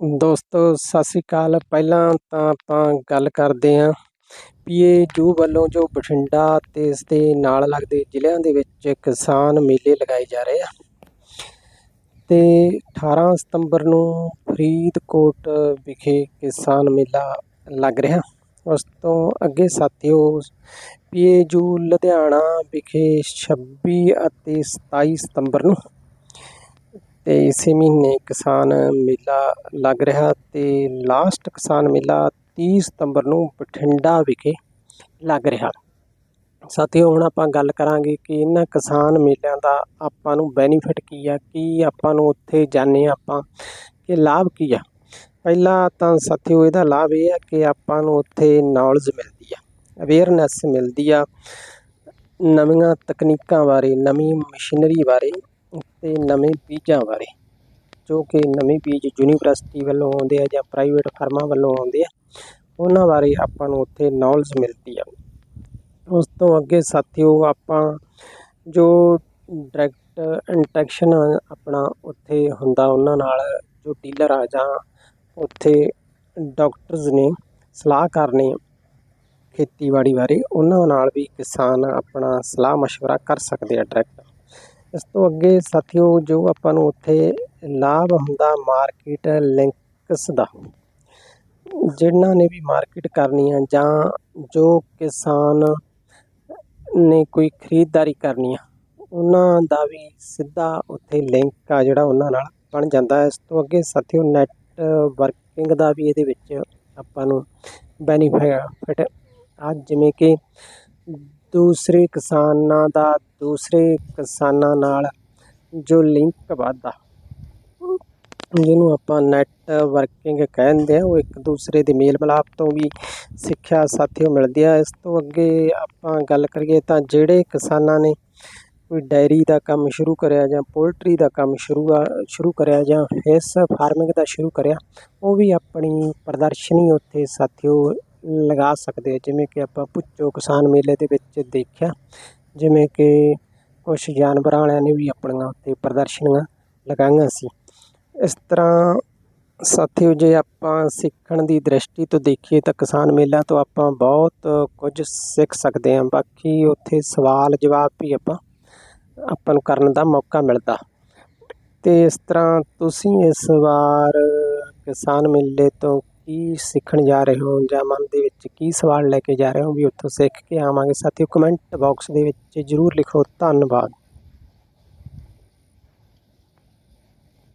ਦੋਸਤੋ, ਸਤਿ ਸ੍ਰੀ ਅਕਾਲ। ਪਹਿਲਾਂ ਤਾਂ ਆਪਾਂ ਗੱਲ ਕਰਦੇ ਹਾਂ ਪੀਏ ਜੂ ਵੱਲੋਂ ਜੋ ਬਠਿੰਡਾ ਤੇ ਇਸ ਦੇ ਨਾਲ ਲੱਗਦੇ ਜ਼ਿਲ੍ਹਿਆਂ ਦੇ ਵਿੱਚ ਕਿਸਾਨ ਮੇਲੇ ਲਗਾਏ ਜਾ ਰਹੇ ਆ। ਤੇ 18 ਸਤੰਬਰ ਨੂੰ ਫਰੀਦਕੋਟ ਵਿਖੇ ਕਿਸਾਨ ਮੇਲਾ ਲੱਗ ਰਿਹਾ। ਉਸ ਤੋਂ ਅੱਗੇ ਸਾਥੀਓ ਪੀਏ ਜੂ ਲੁਧਿਆਣਾ ਵਿਖੇ 26 ਅਤੇ 27 ਸਤੰਬਰ ਨੂੰ ਤੇ ਇਸੇ ਮਹੀਨੇ ਕਿਸਾਨ ਮੇਲਾ ਲੱਗ ਰਿਹਾ ਤੇ ਲਾਸਟ ਕਿਸਾਨ ਮੇਲਾ 30 ਸਤੰਬਰ ਨੂੰ ਬਠਿੰਡਾ ਵਿਖੇ ਲੱਗ ਰਿਹਾ। ਸਾਥੀਓ, ਹੁਣ ਆਪਾਂ ਗੱਲ ਕਰਾਂਗੇ ਕਿ ਇਹਨਾਂ ਕਿਸਾਨ ਮੇਲਿਆਂ ਦਾ ਆਪਾਂ ਨੂੰ ਬੈਨੀਫਿਟ ਕੀ ਆ, ਕੀ ਆਪਾਂ ਨੂੰ ਉੱਥੇ ਜਾਣੇ ਆਪਾਂ, ਕਿ ਲਾਭ ਕੀ ਆ। ਪਹਿਲਾ ਤਾਂ ਸਾਥੀਓ, ਇਹਦਾ ਲਾਭ ਇਹ ਆ ਕਿ ਆਪਾਂ ਨੂੰ ਉੱਥੇ ਨੌਲੇਜ ਮਿਲਦੀ ਆ ਅਵੇਅਰਨੈਸ ਮਿਲਦੀ ਆ, ਨਵੀਆਂ ਤਕਨੀਕਾਂ ਬਾਰੇ, ਨਵੀਂ ਮਸ਼ੀਨਰੀ ਬਾਰੇ ਤੇ ਨਵੇਂ ਬੀਜਾਂ ਬਾਰੇ ਜੋ ਕਿ ਨਵੇਂ ਬੀਜ ਯੂਨੀਵਰਸਿਟੀ ਵੱਲੋਂ ਆਉਂਦੇ ਆ ਜਾਂ ਪ੍ਰਾਈਵੇਟ ਫਰਮਾਂ ਵੱਲੋਂ ਆਉਂਦੇ ਆ ਉਹਨਾਂ ਬਾਰੇ ਆਪਾਂ ਨੂੰ ਉੱਥੇ ਨੌਲੇਜ ਮਿਲਦੀ ਆ ਉਸ ਤੋਂ ਅੱਗੇ ਸਾਥੀਓ ਆਪਾਂ ਜੋ ਡਾਇਰੈਕਟ ਇੰਟੈਕਸ਼ਨ ਆਪਣਾ ਉੱਥੇ ਹੁੰਦਾ ਉਹਨਾਂ ਨਾਲ ਜੋ ਡੀਲਰ ਆ ਜਾਂ ਉੱਥੇ ਡਾਕਟਰਸ ਨੇ ਸਲਾਹ ਕਰਨੀ ਖੇਤੀਬਾੜੀ ਬਾਰੇ ਉਹਨਾਂ ਨਾਲ ਵੀ ਕਿਸਾਨ ਆਪਣਾ ਸਲਾਹ مشورہ ਕਰ ਸਕਦੇ ਆ ਡਾਇਰੈਕਟ ਇਸ ਤੋਂ ਅੱਗੇ ਸਾਥੀਓ, ਜੋ ਆਪਾਂ ਨੂੰ ਉੱਥੇ ਲਾਭ ਹੁੰਦਾ ਮਾਰਕੀਟ ਲਿੰਕਸ ਦਾ, ਜਿਨ੍ਹਾਂ ਨੇ ਵੀ ਮਾਰਕੀਟ ਕਰਨੀ ਆ ਜਾਂ ਜੋ ਕਿਸਾਨ ਨੇ ਕੋਈ ਖਰੀਦਦਾਰੀ ਕਰਨੀ ਆ, ਉਹਨਾਂ ਦਾ ਵੀ ਸਿੱਧਾ ਉੱਥੇ ਲਿੰਕ ਆ ਜਿਹੜਾ ਉਹਨਾਂ ਨਾਲ ਬਣ ਜਾਂਦਾ। ਇਸ ਤੋਂ ਅੱਗੇ ਸਾਥੀਓ, ਨੈਟਵਰਕਿੰਗ ਦਾ ਵੀ ਇਹਦੇ ਵਿੱਚ ਆਪਾਂ ਨੂੰ ਬੈਨੀਫਿਟ ਆ। ਜਿਵੇਂ ਕਿ ਦੂਸਰੇ ਕਿਸਾਨਾਂ ਦਾ ਦੂਸਰੇ ਕਿਸਾਨਾਂ ਨਾਲ ਜੋ ਲਿੰਕ ਵੱਧਦਾ ਜਿਹਨੂੰ ਆਪਾਂ ਨੈਟਵਰਕਿੰਗ ਕਹਿੰਦੇ ਆ ਉਹ ਇੱਕ ਦੂਸਰੇ ਦੇ ਮੇਲ ਮਿਲਾਪ ਤੋਂ ਵੀ ਸਿੱਖਿਆ ਸਾਥੀਓ ਮਿਲਦੀ ਆ। ਇਸ ਤੋਂ ਅੱਗੇ ਆਪਾਂ ਗੱਲ ਕਰੀਏ ਤਾਂ ਜਿਹੜੇ ਕਿਸਾਨਾਂ ਨੇ ਕੋਈ ਡਾਇਰੀ ਦਾ ਕੰਮ ਸ਼ੁਰੂ ਕਰਿਆ ਜਾਂ ਪੋਲਟਰੀ ਦਾ ਕੰਮ ਸ਼ੁਰੂ ਆ, ਸ਼ੁਰੂ ਕਰਿਆ ਜਾਂ ਇਸ ਫਾਰਮਿੰਗ ਦਾ ਸ਼ੁਰੂ ਕਰਿਆ, ਉਹ ਵੀ ਆਪਣੀ ਪ੍ਰਦਰਸ਼ਨੀ ਉੱਥੇ ਸਾਥੀਓ ਲਗਾ ਸਕਦੇ ਜਿਵੇਂ ਕਿ ਆਪਾਂ ਪੁੱਚੋ ਕਿਸਾਨ ਮੇਲੇ ਦੇ ਵਿੱਚ ਦੇਖਿਆ ਜਿਵੇਂ ਕਿ ਕੁਛ ਜਾਨਵਰਾਂ ਵਾਲਿਆਂ ਨੇ ਵੀ ਆਪਣੀਆਂ ਉੱਥੇ ਪ੍ਰਦਰਸ਼ਨੀਆਂ ਲਗਾਈਆਂ ਸੀ। ਇਸ ਤਰ੍ਹਾਂ ਸਾਥੀਓ, ਜੇ ਆਪਾਂ ਸਿੱਖਣ ਦੀ ਦ੍ਰਿਸ਼ਟੀ ਤੋਂ ਦੇਖੀਏ ਤਾਂ ਕਿਸਾਨ ਮੇਲਾ ਤੋਂ ਆਪਾਂ ਬਹੁਤ ਕੁਝ ਸਿੱਖ ਸਕਦੇ ਹਾਂ। ਬਾਕੀ ਉੱਥੇ ਸਵਾਲ ਜਵਾਬ ਵੀ ਆਪਾਂ ਆਪਾਂ ਨੂੰ ਕਰਨ ਦਾ ਮੌਕਾ ਮਿਲਦਾ। ਅਤੇ ਇਸ ਤਰ੍ਹਾਂ ਤੁਸੀਂ ਇਸ ਵਾਰ ਕਿਸਾਨ ਮੇਲੇ ਤੋਂ ਕੀ ਸਿੱਖਣ ਜਾ ਰਹੇ ਹੋ ਜਾਂ ਮਨ ਦੇ ਵਿੱਚ ਕੀ ਸਵਾਲ ਲੈ ਕੇ ਜਾ ਰਹੇ ਹੋ ਵੀ ਉੱਥੋਂ ਸਿੱਖ ਕੇ ਆਵਾਂਗੇ? ਸਾਥੀਓ ਕਮੈਂਟ ਬਾਕਸ ਦੇ ਵਿੱਚ ਜ਼ਰੂਰ ਲਿਖੋ। ਧੰਨਵਾਦ।